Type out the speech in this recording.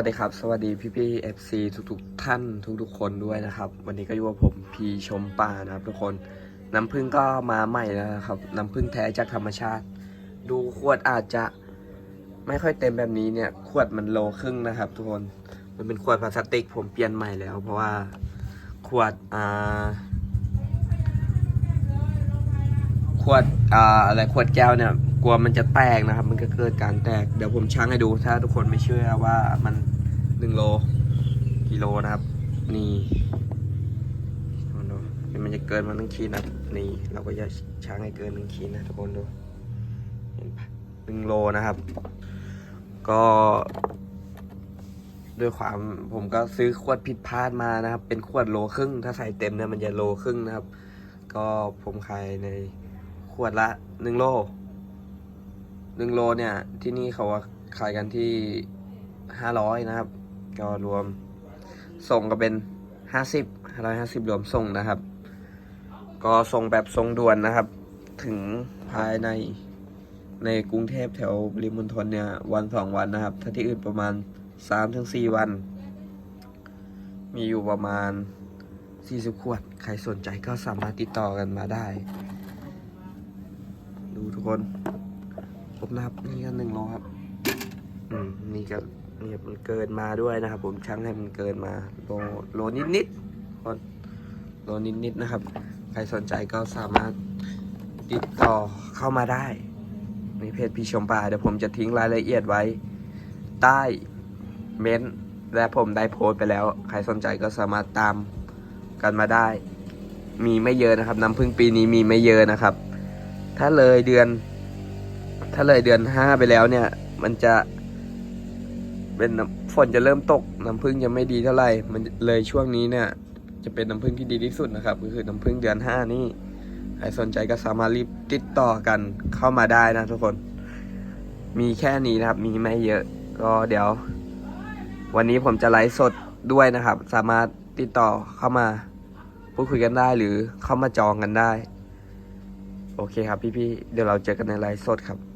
วัสดีครับ สวัสดีพี่พี่เอฟซีทุกๆท่านทุกๆคนด้วยนะครับ วันนี้ก็อยู่กับผมพีชมป่านะครับทุกคนน้ำผึ้งก็มาใหม่แล้วนะครับ น้ำผึ้งแท้จากธรรมชาติ ดูขวดอาจจะไม่ค่อยเต็มแบบนี้เนี่ย ขวดมันโลครึ่งนะครับ ทุกคนมันเป็นขวดพลาสติกผมเปลี่ยนใหม่แล้ว เพราะว่าขวดอ่าขวดอ่าอะไรขวดแก้วเนี่ย กลัวมันจะแตกนะครับ มันก็เกิดการแตก เดี๋ยวผมชั่งให้ดูถ้าทุกคนไม่เชื่อว่ามันหนึ่งโลกิโลนะครับ นี่เอาดูมันจะเกินมาหนึ่งขีดนะนี่เราก็จะชั่งให้เกินหนึ่งขีดนะทุกคนดูเห็นปะหนึ่งโลนะครับ ก็ด้วยความผมก็ซื้อขวดผิดพลาดมานะครับ เป็นขวดโลครึ่ง ถ้าใส่เต็มเนี่ยมันจะโลครึ่งนะครับ ก็ผมขายในขวดละหนึ่งโล หนึ่งโลเนี่ย ที่นี่เขาว่าขายกันที่ห้าร้อยนะครับ ก็รวมส่งก็เป็นห้าสิบห้าร้อยห้าสิบรวมส่งนะครับ ก็ส่งแบบส่งด่วนนะครับ ถึงภายในในกรุงเทพแถวริมณฑลเนี่ย วันสองวันนะครับ ถ้าที่อื่นประมาณสามถึงสี่วัน มีอยู่ประมาณ40ขวด ใครสนใจก็สามารถติดต่อกันมาได้ ดูทุกคน ผมนับ นี่ก็หนึ่งโลครับ อืมนี่ก็นี่มันเกินมาด้วยนะครับ ผมชั่งให้มันเกินมาโลโลนิดนิดๆคนโลนิดนิดๆนะครับ ใครสนใจก็สามารถติดต่อเข้ามาได้ ในเพจพี่ชมป่าเดี๋ยวผมจะทิ้งรายละเอียดไว้ ใต้เม้นและผมได้โพสไปแล้ว ใครสนใจก็สามารถตามกันมาได้ มีไม่เยอะนะครับ น้ำพึ่งปีนี้มีไม่เยอะนะครับ ถ้าเลยเดือน ถ้าเลยเดือนห้าไปแล้วเนี่ย มันจะ เป็นน้ำฝนจะเริ่มตก น้ำพึ่งจะไม่ดีเท่าไหร่ มันเลยช่วงนี้เนี่ย จะเป็นน้ำพึ่งที่ดีที่สุดนะครับ ก็คือน้ำพึ่งเดือนห้านี่ใครสนใจก็สามารถรีบติดต่อกันเข้ามาได้นะทุกคน มีแค่นี้นะครับ มีไม่เยอะ ก็เดี๋ยว วันนี้ผมจะไลฟ์สดด้วยนะครับ สามารถติดต่อเข้ามาพูดคุยกันได้หรือเข้ามาจองกันได้ โอเคครับพี่ๆเดี๋ยวเราเจอกันในไลฟ์สดครับ